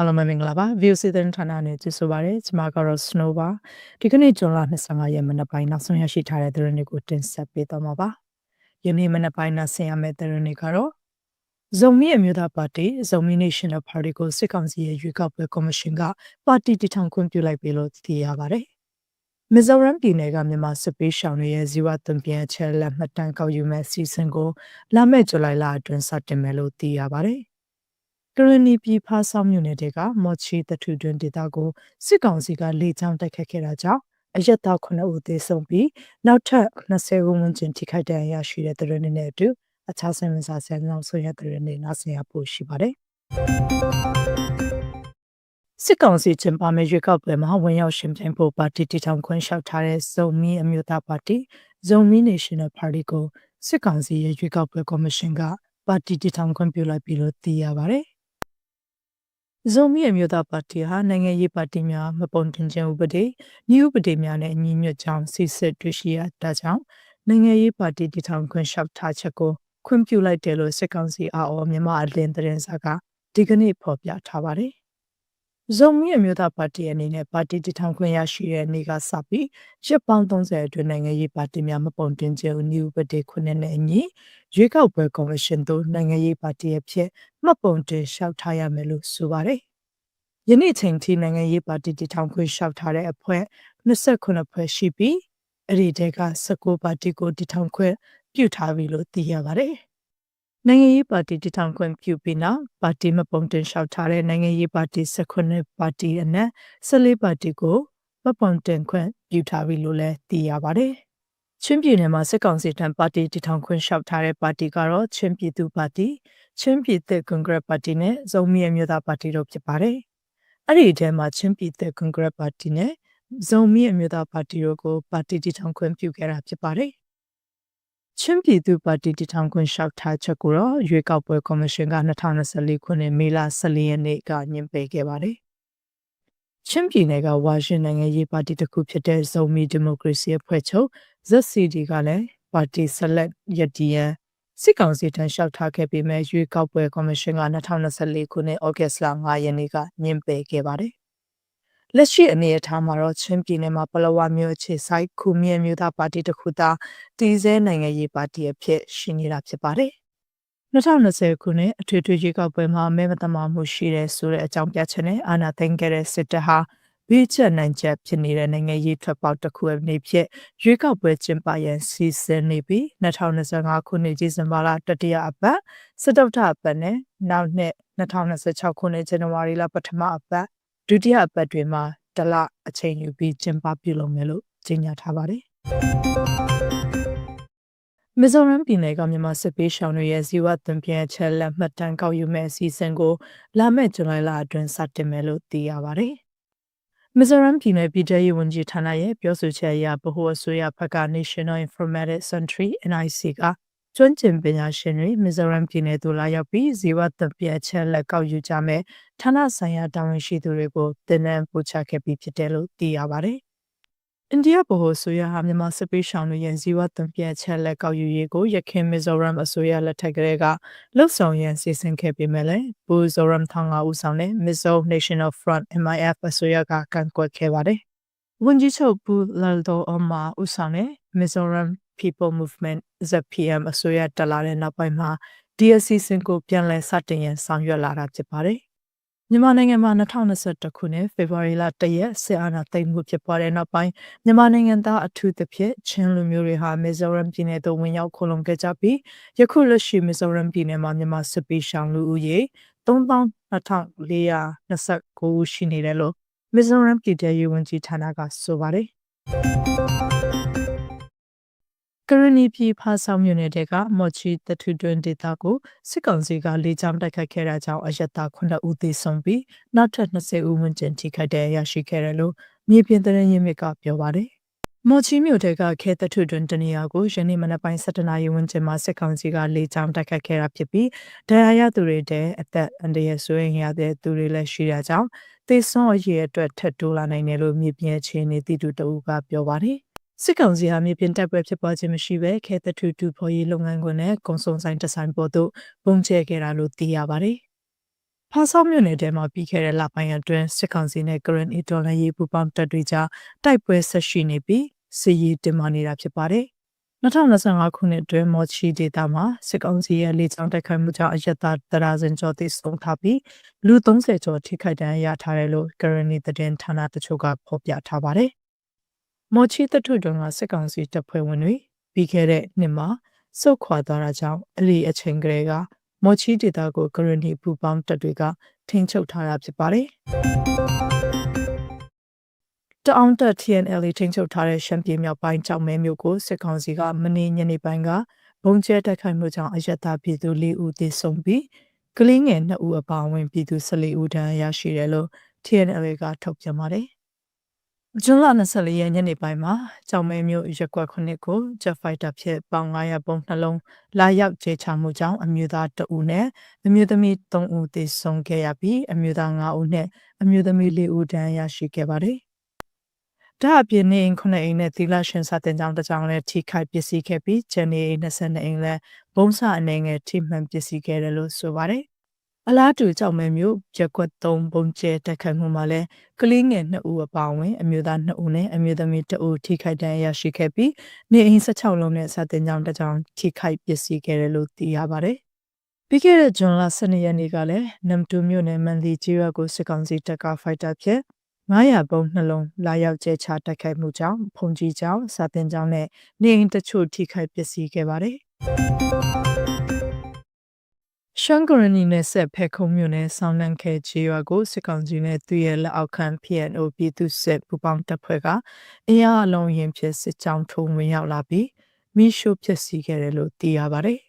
အားလုံးပဲမင်္ဂလာပါ view စီတဲ့ဌာနနဲ့ကြည့်ဆိုပါရစေကျွန်မကတော့ Snow ပါဒီကနေ့ဇွန်လ25ရက်မနက်ပိုင်းနောက်ဆုံးရရှိထားတဲ့သတင်းတွေကိုတင်ဆက်ပေးသွားမှာပါယနေ့မနက်ပိုင်းနဲ့ဆင်ရမယ့်သတင်းတွေကတော့ဇုံမီအမျိုးသားပါတီဇုံမီ National Party ကိုစစ်ကောင်စီရဲ့ရွေးကောက်ပွဲကော်မရှင်ကပါတီတည်ထောင်ခွင့်ပြုလိုက်ပြီလို့သိရပါတယ်မီဇိုရမ်ပြည်နယ်ကမြန်မာစစ်ပေးရှောင်းတွေရဲ့ဇီဝသွန်ပြန်ချက်လက်မှတ်တမ်းကောက်ယူမဲ့စီစဉ်ကိုလာမယ့်ဇူလိုင်လအတွင်းစတင်မယ်လို့သိရပါတယ် ကရနီပြည်ဖားဆောင်မြို့နယ်တဲကမော်ချီတထူတွင်ဒေသကိုစစ်ကောင်စီကလေကြောင်းတိုက်ခတ်ခဲ့တာကြောင့်အရက်သား9ဦးသေဆုံးပြီးနောက်ထပ်20ဦးဝန်းကျင်ထိခိုက်ဒဏ်ရာရရှိတဲ့တဲ့ရင်နဲ့အတူအခြားဆိုင်ဝင်စားဆန်နောက်ဆွေရတဲ့ရင်နဲ့နားဆင်ရဖို့ရှိပါတယ်စစ်ကောင်စီကျင်းပမယ့်ရွေးကောက်ပွဲမှာဝင်ရောက်ရှင်ပြိုင်ဖို့ပါတီတည်ထောင်ခွင့်လျှောက်ထားတဲ့ဇုံမီအမျိုးသားပါတီဇုံမီ National Party ကိုစစ်ကောင်စီရဲ့ရွေးကောက်ပွဲကော်မရှင်ကပါတီတည်ထောင်ခွင့်ပြုလိုက်ပြီလို့သိရပါတယ် ဇုံမီအမျိုးသားပါတီဟာနိုင်ငံရေးပါတီများမပုံတင်ခြင်းဥပဒေ၊ဤဥပဒေများနဲ့အညီညွတ်ကြောင်းစီစစ်တွေ့ရှိရတာကြောင့်နိုင်ငံရေးပါတီတည်ထောင်ခွင့်လျှောက်ထားချက်ကိုခွင့်ပြုလိုက်တယ်လို့စစ်ကောင်စီအားအော်မြန်မာအလင်းသတင်းစာကဒီကနေ့ဖော်ပြထားပါတယ်။ ဇုံမီအမျိုးသားပါတီအနေနဲ့ပါတီတည်ထောင်ခွင့်ရရှိတဲ့နေ့ကစပြီးရက်ပေါင်း30အတွင်းနိုင်ငံရေးပါတီများမပုံတင်ခြင်းဤဥပဒေခုနှစ်နဲ့အညီရွေးကောက်ပွဲကော်မရှင်သို့နိုင်ငံရေးပါတီအဖြစ်မှတ်ပုံတင်လျှောက်ထားရမယ်လို့ဆိုပါတယ်။ယနေ့ချိန်ထိနိုင်ငံရေးပါတီတည်ထောင်ခွင့်လျှောက်ထားတဲ့အဖွဲ့29ဖွဲ့ရှိပြီးအဲ့ဒီတဲက19ပါတီကိုတည်ထောင်ခွင့်ပြုထားပြီလို့သိရပါတယ်။ နိုင်ငံရေးပါတီတည်ထောင်ခွင့်ပြုပြီးနောက်ပါတီမပုံတင်လျှောက်ထားတဲ့နိုင်ငံရေးပါတီ19ပါတီအနက်14ပါတီကိုမပုံတင်ခွင့်ပြုထားပြီလို့လည်းသိရပါတယ်။ချင်းပြည်နယ်မှာစစ်ကောင်စီထံပါတီတည်ထောင်ခွင့်လျှောက်ထားတဲ့ပါတီကတော့ချင်းပြည်သူပါတီချင်းပြည်သက်ကွန်ဂရက်ပါတီနဲ့ဇုံမီအမျိုးသားပါတီတို့ဖြစ်ပါတယ်။အဲ့ဒီထဲမှာချင်းပြည်သက်ကွန်ဂရက်ပါတီနဲ့ဇုံမီအမျိုးသားပါတီတို့ကိုပါတီတည်ထောင်ခွင့်ပြုခဲ့တာဖြစ်ပါတယ်။ ချင်းပြည်သူပါတီတည်ထောင်ခွင့်လျှောက်ထားချက်ကိုတော့ရွေးကောက်ပွဲကော်မရှင်က2024ခုနှစ်မေလ14ရက်နေ့ကညှင်းပယ်ခဲ့ပါတယ်။ချင်းပြည်နယ်ကဝါရှင်နိုင်ငံရေးပါတီတစ်ခုဖြစ်တဲ့ဇုံမီဒီမိုကရေစီအဖွဲ့ချုပ် ZCD ကလည်းပါတီဆက်လက်ရည်တည်ရန်စစ်ကောင်စီထံလျှောက်ထားခဲ့ပေမဲ့ရွေးကောက်ပွဲကော်မရှင်က2024ခုနှစ်ဩဂတ်စ်လ9ရက်နေ့ကညှင်းပယ်ခဲ့ပါတယ်။ လက်ရှိအနေအထားမှာတော့ချင်းပြည်နယ်မှာပလောဝမျိုးအခြေဆိုင်ခုမြင့်မျိုးသားပါတီတစ်ခုသာတည်ဆဲနိုင်ငံရေးပါတီအဖြစ်ရှိနေတာဖြစ်ပါတယ်။2020ခုနှစ်အထွေထွေရွေးကောက်ပွဲမှာမဲမတမာမှုရှိတဲ့ဆိုတဲ့အကြောင်းပြချက်နဲ့အာဏာသိမ်းခဲ့တဲ့စစ်တပ်ဟာဘေးချက်နိုင်ချက်ဖြစ်နေတဲ့နိုင်ငံရေးထွက်ပေါက်တစ်ခုအနေဖြင့်ရွေးကောက်ပွဲကျင်းပရန်စီစဉ်နေပြီး2025ခုနှစ်ဒီဇင်ဘာလတတိယအပတ်စတုတ္ထအပတ်နဲ့နောက်နှစ်2026ခုနှစ်ဇန်နဝါရီလပထမအပတ် ဒုတိယအပတ်တွင်မှတလအချိန်ယူပြီးကျင်းပပြုလုပ်မယ်လို့ကြေညာထားပါတယ်မီဇိုရမ်ပြည်နယ်ကမြန်မာစစ်ပေးရှောင်းတွေရဲ့ဇီဝသွန်ပြန်ချက်လက်မှတ်တမ်းကောက်ယူမဲ့အစီအစဉ်ကိုလာမယ့်ဇူလိုင်လအတွင်းစတင်မယ်လို့သိရပါတယ်။မီဇိုရမ်ပြည်နယ်ပြည်ထရေးဝန်ကြီးဌာနရဲ့ပြောဆိုချက်အရဗဟိုအစိုးရဘက်က National Informatics Century NIC က ကျွမ်းကျင်ပညာရှင်တွေမီဇိုရမ်ပြည်နယ်သို့လာရောက်ပြီးဇီဝသပြည့်ချက်လက်ကောက်ယူကြမယ်ဌာနဆိုင်ရာတာဝန်ရှိသူတွေကိုတင်နန်းပို့ချခဲ့ပြီးဖြစ်တယ်လို့သိရပါတယ်အိန္ဒိယဗဟိုအစိုးရဟာမြန်မာစစ်ပေးရှောင်တွေရဲ့ဇီဝသွန်ပြည့်ချက်လက်ကောက်ယူရေးကိုရခိုင်မီဇိုရမ်အစိုးရလက်ထက်ကလေးကလှုပ်ဆောင်ရန်စီစဉ်ခဲ့ပေမဲ့လည်းဘူဇိုရမ်ထောင်ကဦးဆောင်တဲ့ Mizo National Front MIF အစိုးရကကန့်ကွက်ခဲ့ပါတယ်။ဝန်ကြီးချုပ်ဘူလာဒိုအမာဦးဆောင်တဲ့ Mizoram People Movement ZPM အစိုးရတက်လာတဲ့နောက်ပိုင်းမှာဒီအစီအစဉ်ကိုပြန်လည်စတင်ရန်ဆောင်ရွက်လာတာဖြစ်ပါတယ်မြန်မာနိုင်ငံမှာ2021ခုနှစ်ဖေဖော်ဝါရီလ1ရက်စစ်အာဏာသိမ်းမှုဖြစ်ပွားတဲ့နောက်ပိုင်းမြန်မာနိုင်ငံသားအထူးသဖြင့်ချင်းလူမျိုးတွေဟာမီဇိုရမ်ပြည်နယ်သို့ဝင်ရောက်ခိုလုံခဲ့ကြပြီးယခုလက်ရှိမီဇိုရမ်ပြည်နယ်မှာမြန်မာစစ်ပေးရှောင်လူဦးရေ32,429ဦးရှိနေတယ်လို့မီဇိုရမ်ပြည်ထရေးဝန်ကြီးဌာနကဆိုပါတယ် ကရဏီပြည်ဖားဆောင်မြို့နယ်တဲကမော်ချီတထူတွင်ဒေတာကိုစစ်ကောင်စီကလေကြောင်းတိုက်ခတ်ခဲ့တာကြောင့်အယက်သား9ဦးသေဆုံးပြီးနောက်ထပ်20ဦးဝန်းကျင်ထိခိုက်တဲ့ရရှိခဲ့တယ်လို့မြေပြင်သတင်းရင်းမြစ်ကပြောပါတယ်။မော်ချီမြို့တဲကခဲတထူတွင်တနေရာကိုယနေ့မနက်ပိုင်း7နာရီဝန်းကျင်မှာစစ်ကောင်စီကလေကြောင်းတိုက်ခတ်ခဲ့တာဖြစ်ပြီးဒဏ်ရာရသူတွေတဲ့အသက်အန္တရာယ်ဆိုရင်ရတဲ့သူတွေလည်းရှိတာကြောင့်သေဆုံးအရေးအတွက်ထပ်တိုးလာနိုင်တယ်လို့မြေပြင်အခြေအနေတည်သူတအူးကပြောပါတယ်။ စစ်ကောင်စီဟာမြေပြင်တိုက်ပွဲဖြစ်ပွားခြင်းမရှိဘဲခဲတထူတူဖော်ရေးလုပ်ငန်းခွင်နဲ့ကုံစုံဆိုင်တဆိုင်ပေါ်သို့ပုံကျဲခဲ့တာလို့သိရပါတယ်ဖားဆောက်မြို့နယ်ထဲမှာပြီးခဲ့တဲ့လပိုင်းအတွင်းစစ်ကောင်စီနဲ့ကရင်အီတော်လန်ရေးပူပေါင်းတပ်တွေကြားတိုက်ပွဲဆက်ရှိနေပြီးစစ်ရေးတင်မာနေတာဖြစ်ပါတယ်။2025ခုနှစ်အတွင်းမော်ချီဒေတာမှာစစ်ကောင်စီရဲ့လေကြောင်းတိုက်ခိုက်မှုကြောင့်အရက်သားတရာစင်ကျော်တိဆုံးထားပြီးလူ30ကျော်ထိခိုက်ဒဏ်ရာရထားတယ်လို့ကရင်နီသတင်းဌာနတချို့ကဖော်ပြထားပါတယ်။ မော်ချီတထုတွင်ကစစ်ကောင်စီတပ်ဖွဲ့ဝင်တွေပြီးခဲ့တဲ့နှစ်မှာစုတ်ခွာသွားတာကြောင့်အဲ့ဒီအချိန်ကလေးကမော်ချီဒေတာကိုကရင်နီပူပေါင်းတပ်တွေကထိန်းချုပ်ထားတာဖြစ်ပါတယ်။တအောင်တက် TNL ထိန်းချုပ်ထားတဲ့ရှမ်းပြည်မြောက်ပိုင်းကြောင်မဲမြို့ကိုစစ်ကောင်စီကမနေ့ညနေပိုင်းကဘုံကျဲတိုက်ခိုက်မှုကြောင့်အယက်သားပြည်သူ၄ဦးသေဆုံးပြီးကလေးငယ်2ဦးအပါအဝင်ပြည်သူ14ဦးဒဏ်ရာရရှိတယ်လို့ TNL ကထုတ်ပြန်ပါတယ်။ ဂျွန်လ24ရက်ညနေပိုင်းမှာကြောင်မဲမြို့ရက်ကွက်ခုနှစ်ကို Jet Fighter ဖြင့်ပေါင်900ပုံနှလုံးလာရောက်ကျေချမှုကြောင့်အမျိုးသား2ဦးနဲ့အမျိုးသမီး3ဦးသေဆုံးခဲ့ရပြီးအမျိုးသား5ဦးနဲ့အမျိုးသမီး4ဦးဒဏ်ရာရရှိခဲ့ပါတယ်။ဒါအပြင်နေအိမ်9အိမ်နဲ့သီလရှင်စာတင်ကြောင်းတစ်ကြောင်းလည်းထိခိုက်ပစ္စည်းခဲ့ပြီးဂျန်နေအိမ်22အိမ်လည်းဘုံစာအနေငယ်ထိမှန်ပစ္စည်းခဲ့တယ်လို့ဆိုပါတယ်။ အလားတူကြောက်မဲမျိုးရက်ကွက်3ပုံကျဲတက်ခတ်မှုမှာလဲကလေးငယ်2ဦးအပါအဝင်အမျိုးသား2ဦးနဲ့အမျိုးသမီး2ဦးထိခိုက်ဒဏ်ရာရရှိခဲ့ပြီးနေအိမ်16လုံးနဲ့စာတင်ကြောင်းတစ်ကြောင်းထိခိုက်ပျက်စီးခဲ့တယ်လို့သိရပါတယ်။ပြီးခဲ့တဲ့ဇွန်လ12ရက်နေ့ကလည်းနမ်တူမြို့နယ်မန်လီကျေးရွာကိုစစ်ကောင်စီတပ်ကဖိုက်တာဖြင့်900ပုံနှလုံးလာရောက်ကျဲချတိုက်ခိုက်မှုကြောင့်ဖုန်ကြီးကျောင်းစာတင်ကျောင်းနဲ့နေအိမ်တချို့ထိခိုက်ပျက်စီးခဲ့ပါတယ်။ ရှန်ဂရနီနဲ့ဆက်ဖက်ခုံမြို့နယ်ဆောင်းလန်ခဲချေရွာကိုစစ်ကောင်စီနဲ့သူ့ရဲ့လက်အောက်ခံ PNO ပြည်သူစစ်ပူပေါင်းတပ်ဖွဲ့ကအင်အားအလုံးရင်ဖြစ်စစ်ကြောင်းထုံဝင်ရောက်လာပြီးမိရှို့ဖြစ်စီခဲ့တယ်လို့သိရပါတယ်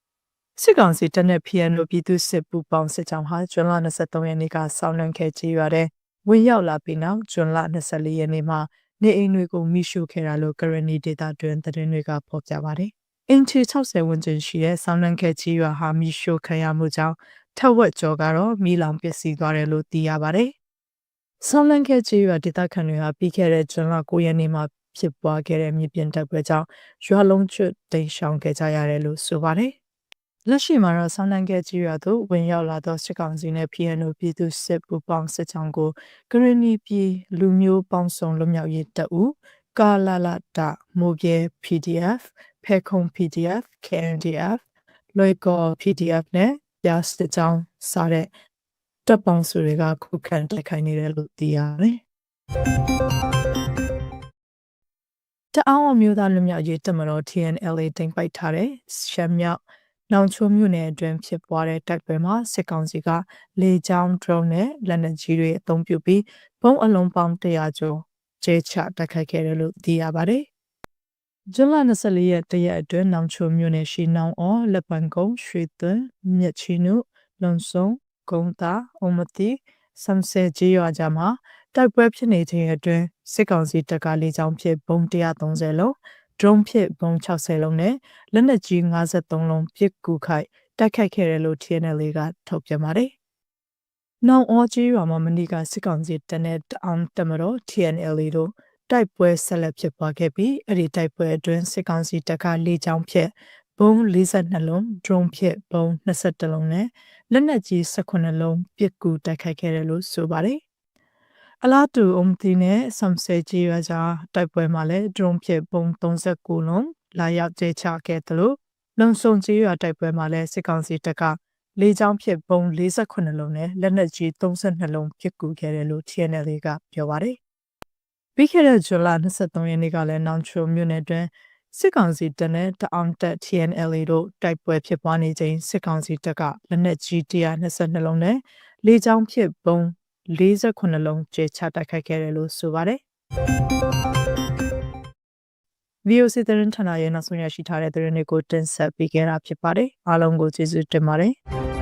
။စစ်ကောင်စီတပ်နဲ့ PNO ပြည်သူစစ်ပူပေါင်းစစ်ကြောင်းဟာဇွန်လ23ရက်နေ့ကဆောင်းလန်ခဲချေရွာတဲ့ဝင်ရောက်လာပြီးနောက်ဇွန်လ24ရက်နေ့မှာနေအိမ်တွေကိုမိရှို့ခဲ့တာလို့ကရနီဒေတာတွင်သတင်းတွေကဖော်ပြပါတယ် အင်ချီ60ဝန်းကျင်ရှိတဲ့ဆောင်းလန်းခဲကြီးရွာဟာမီရှို့ခံရမှုကြောင့်ထက်ဝက်ကျော်ကတော့မီလောင်ပျက်စီးသွားတယ်လို့သိရပါတယ်။ဆောင်းလန်းခဲကြီးရွာဒေသခံတွေဟာပြီးခဲ့တဲ့ဇွန်လ9ရက်နေ့မှာဖြစ်ပွားခဲ့တဲ့မြေပြင်တပ်ပွဲကြောင့်ရွာလုံးကျွတ်တိမ်ရှောင်ခဲ့ကြရတယ်လို့ဆိုပါတယ်။လက်ရှိမှာတော့ဆောင်းလန်းခဲကြီးရွာသို့ဝင်ရောက်လာသောစစ်ကောင်စီနဲ့ PNO ပြည်သူစစ်ပူပေါင်းစစ်ကြောင်းကိုကရဏီပြည်လူမျိုးပေါင်းစုံလွတ်မြောက်ရေးတပ်ဦးကာလာလာတာမိုဘီ PDF ဖဲခုံ PDF KNDF လွိကော PDF နဲ့ပြစတဲ့ကြောင်းစားတဲ့တပ်ပေါင်းစုတွေကခုခံတိုက်ခိုက်နေတယ်လို့သိရတယ်။တအောင်အမျိုးသားလူမျိုးရေးတမတော် TNLA တင်ပိုက်ထားတဲ့ရှမ်းမြောက်နောင်ချိုမြို့နယ်အတွင်းဖြစ်ပွားတဲ့တိုက်ပွဲမှာစစ်ကောင်စီကလေကြောင်း drone နဲ့လက်နက်ကြီးတွေအသုံးပြုပြီးဘုံအလုံးပေါင်း100ကျော်ကျဲချတိုက်ခိုက်ခဲ့တယ်လို့သိရပါတယ်။ ဇွန်လ24ရက်တရက်အတွင်းနောင်ချိုမြို့နယ်ရှိနောင်အော်လက်ပံကုန်းရွှေသွန်းမြက်ချီနုလွန်ဆုံဂုံတာအုံမတိဆမ်ဆဲကြီးရွာကြမှာတိုက်ပွဲဖြစ်နေခြင်းအတွင်းစစ်ကောင်စီတပ်ကလေးချောင်းဖြစ်ဘုံ130လုံးဒရုန်းဖြစ်ဘုံ60လုံးနဲ့လက်နက်ကြီး53လုံးပစ်ကူခိုက်တိုက်ခိုက်ခဲ့တယ်လို့ TNL ကထုတ်ပြန်ပါတယ်။နောင်အောကြီးရွာမှာမနီကစစ်ကောင်စီတပ်နဲ့တအောင်တမတော် TNL တို့ တိုက်ပွဲဆက်လက်ဖြစ်ပွားခဲ့ပြီးအဲ့ဒီတိုက်ပွဲအတွင်းစစ်ကောင်စီတပ်ကလေကြောင်းဖြင့်ဘုံ42လုံး drone ဖြင့်ဘုံ22လုံးနဲ့လက်နက်ကြီး18လုံးပစ်ကူတိုက်ခိုက်ခဲ့တယ်လို့ဆိုပါတယ်အလားတူအုံတီနဲ့ဆမ်ဆဲကြီးရကြတိုက်ပွဲမှာလည်း drone ဖြင့်ဘုံ39လုံးလာရောက်ကျေချခဲ့တယ်လို့လုံဆုံကြီးရတိုက်ပွဲမှာလည်းစစ်ကောင်စီတပ်ကလေကြောင်းဖြင့်ဘုံ48လုံးနဲ့လက်နက်ကြီး32လုံးပစ်ကူခဲ့တယ်လို့ TNL ကပြောပါတယ် ပြီးခဲ့တဲ့ဇူလိုင်23ရက်နေ့ကလည်းနောင်ချိုမြို့နယ်တွင်စစ်ကောင်စီတပ်နဲ့တအောင်တပ် TNLA တို့တိုက်ပွဲဖြစ်ပွားနေချိန်စစ်ကောင်စီတပ်ကလက်နက်ကြီး122လုံးနဲ့လေကြောင်းဖြစ်ဘုံ48လုံးကျေချတိုက်ခိုက်ခဲ့တယ်လို့ဆိုပါတယ်။ VOC သတင်းဌာနရဲ့နောက်ဆုံးရရှိထားတဲ့သတင်းတွေကိုတင်ဆက်ပေးခဲ့တာဖြစ်ပါတယ်။အားလုံးကိုကျေးဇူးတင်ပါတယ်။